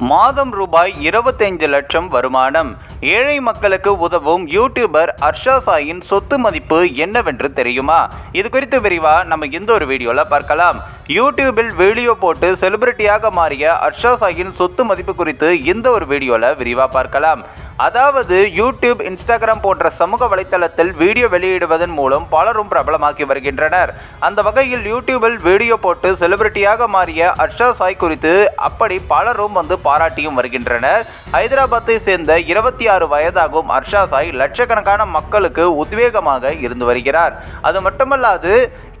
மாதம் ரூபாய் இருபத்தைந்து லட்சம் வருமானம். ஏழை மக்களுக்கு உதவும் யூடியூபர் அர்ஷா சாயின் சொத்து மதிப்பு என்னவென்று தெரியுமா? இது குறித்து விரிவாக நம்ம இந்த ஒரு வீடியோவில் பார்க்கலாம். யூடியூபில் வீடியோ போட்டு செலிபிரிட்டியாக மாறிய அர்ஷா சாயின் சொத்து மதிப்பு குறித்து இந்த ஒரு வீடியோவில் விரிவாக பார்க்கலாம். அதாவது யூடியூப் இன்ஸ்டாகிராம் போன்ற சமூக வலைத்தளத்தில் வீடியோ வெளியிடுவதன் மூலம் பலரும் பிரபலமாக்கி வருகின்றனர். அந்த வகையில் யூடியூபில் வீடியோ போட்டு செலிபிரிட்டியாக மாறிய அர்ஷா சாய் குறித்து அப்படி பலரும் வந்து பாராட்டியும் வருகின்றனர். ஹைதராபாத்தை சேர்ந்த இருபத்தி ஆறு வயதாகும் அர்ஷா சாய் லட்சக்கணக்கான மக்களுக்கு உத்வேகமாக இருந்து வருகிறார். அது மட்டுமல்லாது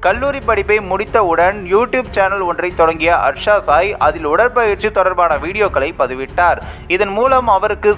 கல்லூரி படிப்பை முடித்தவுடன் யூடியூப் சேனல் ஒன்றை தொடங்கிய அர்ஷா சாய் அதில் உடற்பயிற்சி தொடர்பான வீடியோக்களை பதிவிட்டார். இதன் மூலம் அவருக்கு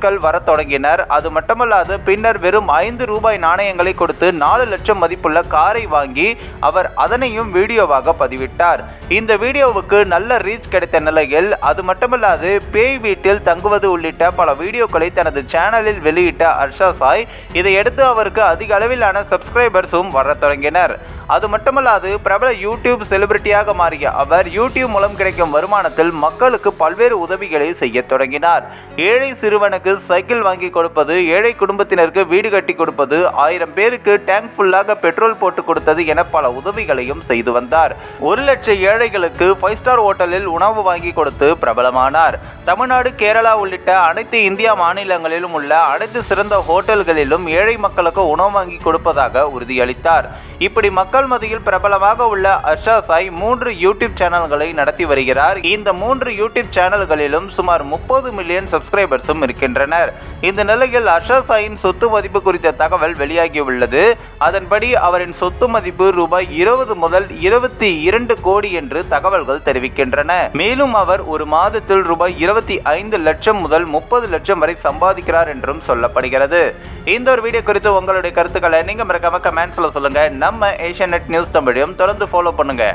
சப்ஸ்கிரைபர்ஸ்கள் வரத் தொடங்கினர். அது மட்டுமல்லாது பின்னர் வெறும் ஐந்து ரூபாய் நாணயங்களை கொடுத்து நாலு லட்சம் மதிப்புள்ள காரை வாங்கி அவர் அதனையும் வீடியோவாக பதிவிட்டார். இந்த வீடியோவுக்கு நல்ல ரீச் கிடைத்த நிலையில் அது மட்டுமல்லாது பேய் வீட்டில் தங்குவது உள்ளிட்ட பல வீடியோக்களை தனது சேனலில் வெளியிட்ட அர்ஷா சாய் இதையடுத்து அவருக்கு அதிக அளவிலான சப்ஸ்கிரைபர்ஸும் வரத் தொடங்கினர். அது மட்டுமல்லாது பிரபல யூடியூப் செலிபிரிட்டியாக மாறிய அவர் யூடியூப் மூலம் கிடைக்கும் வருமானத்தில் மக்களுக்கு பல்வேறு உதவிகளை செய்ய தொடங்கினார். ஏழை சிறுவனுக்கு சைக்கிள் வாங்கி கொடுப்பது ஏழை குடும்பத்தினருக்கு வீடு கட்டி கொடுப்பது ஆயிரம் பேருக்கு டேங்க் ஃபுல்லாக பெட்ரோல் போட்டு கொடுத்தது என பல உதவிகளையும் செய்து வந்தார். ஒரு லட்சம் ஏழைகளுக்கு ஃபைவ் ஸ்டார் ஹோட்டலில் உணவு வாங்கி கொடுத்து பிரபலமானார். தமிழ்நாடு கேரளா உள்ளிட்ட அனைத்து இந்தியா மாநிலங்களிலும் உள்ள அனைத்து சிறந்த ஹோட்டல்களிலும் ஏழை மக்களுக்கு உணவு வாங்கி கொடுப்பதாக உறுதியளித்தார். இப்படி மக்கள் மத்தியில் பிரபலமாக உள்ள அர்ஷா சாய் மூன்று யூடியூப் சேனல்களை நடத்தி வருகிறார். இந்த மூன்று யூடியூப் சேனல்களிலும் சுமார் முப்பது மில்லியன் சப்ஸ்கிரைபர்ஸும் இருக்கின்றனர். இந்த நிலையில் அஷாசாயின் சொத்து மதிப்பு குறித்த தகவல் வெளியாகியுள்ளது. அதன்படி அவரின் சொத்து மதிப்பு ரூபாய் இருபது முதல் இருபத்தி இரண்டு கோடி என்று தகவல்கள் தெரிவிக்கின்றன. மேலும் அவர் ஒரு மாதத்தில் ரூபாய் இருபத்தி ஐந்து லட்சம் முதல் முப்பது லட்சம் வரை சம்பாதிக்கிறார் என்றும் சொல்லப்படுகிறது. இந்த ஒரு வீடியோ குறித்து உங்களுடைய கருத்துக்களை நீங்க மறக்காம கமெண்ட்ஸ்ல சொல்லுங்க. நம்ம ஏஷியன் நெட் நியூஸ் தமிழையும் தொடர்ந்து ஃபாலோ பண்ணுங்க.